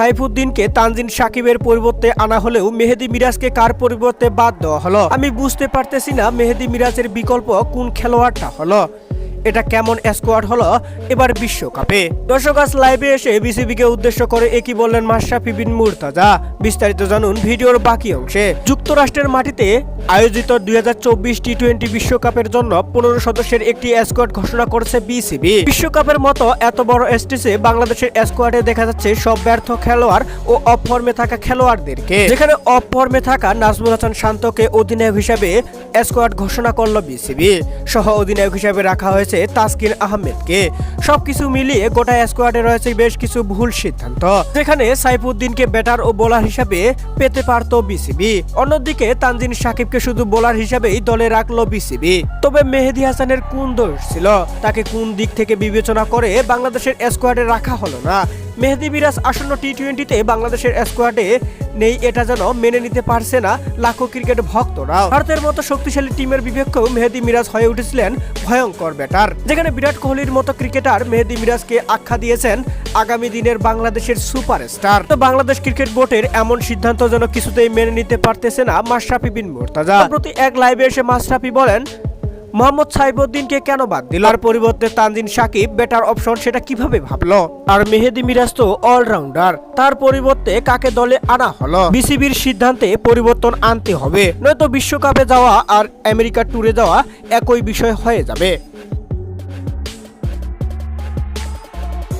সাইফুদ্দিনকে তানজিন সাকিবের পরিবর্তে আনা হলেও মেহেদি মিরাজকে কার পরিবর্তে বাদ দেওয়া হলো? আমি বুঝতে পারতেছি না মেহেদি মিরাজের বিকল্প কোন খেলোয়াড়টা হলো। এটা কেমন স্কোয়াড হলো? এবার বিশ্বকাপে। দর্শক, আজ লাইভে এসে বিসিবিকে উদ্দেশ্য করে একই বললেন মাশরাফি বিন মুর্তাজা। বিস্তারিত জানুন ভিডিওর বাকি অংশে। যুক্তরাষ্ট্রের মাটিতে আয়োজিত দুই টি টোয়েন্টি বিশ্বকাপের জন্য পনেরো সদস্যের একটি স্কোয়াড ঘোষণা করেছে বিসিবি বিশ্বকাপের মতো এত বড় স্টেজে বাংলাদেশের স্কোয়াডে দেখা যাচ্ছে সব ব্যর্থ খেলোয়াড় ও অফ ফর্মে থাকা খেলোয়াড়দেরকে। যেখানে অফ ফর্মে থাকা নাজমুল হাসান শান্তকে অধিনায়ক হিসাবে স্কোয়াড ঘোষণা করল বিসিবি সহ অধিনায়ক হিসাবে রাখা হয়েছে তাসকিন আহমেদকে। সবকিছু মিলিয়ে গোটা স্কোয়াডে রয়েছে বেশ কিছু ভুল সিদ্ধান্ত। যেখানে সাইফুদ্দিনকে ব্যাটার ও বোলার হিসাবে পেতে পারত বিসিবি। অন্যদিকে তানজিন সাকিবকে শুধু বোলার হিসাবেই দলে রাখল বিসিবি। তবে মেহেদি হাসানের কোন দোষ ছিল? তাকে কোন দিক থেকে বিবেচনা করে বাংলাদেশের স্কোয়াডে রাখা হলো না? মেহেদি বিরাজ আসন্ন টি টোয়েন্টিতে বাংলাদেশের স্কোয়াডে নেই, এটা যেন মেনে নিতে পারছে না লাখো ক্রিকেট ভক্তরা। ভারতের মতো শক্তিশালী টিমের বিপক্ষেও মেহেদি মিরাজ হয়ে উঠেছিলেন ভয়ঙ্কর ব্যাটার। যেখানে বিরাট কোহলির মতো ক্রিকেটার মেহেদি মিরাজকে আখ্যা দিয়েছেন আগামী দিনের বাংলাদেশের সুপারস্টার। তো বাংলাদেশ ক্রিকেট বোর্ডের এমন সিদ্ধান্ত যেন কিছুতেই মেনে নিতে পারতেছে না মাশরাফি বিন মুর্তাজা। প্রতি এক লাইভে এসে মাশরাফি বলেন মোহাম্মদ সাইবুদ্দিনকে কেন বাদ দিল? আর পরিবর্তে তানজিন সাকিব বেটার অপশন সেটা কীভাবে ভাবলো? আর মেহেদি মিরাজ তো অলরাউন্ডার তার পরিবর্তে কাকে দলে আনা হলো? বিসিবির সিদ্ধান্তে পরিবর্তন আনতে হবে। নয়তো বিশ্বকাপে যাওয়া আর আমেরিকা ট্যুরে যাওয়া একই বিষয় হয়ে যাবে।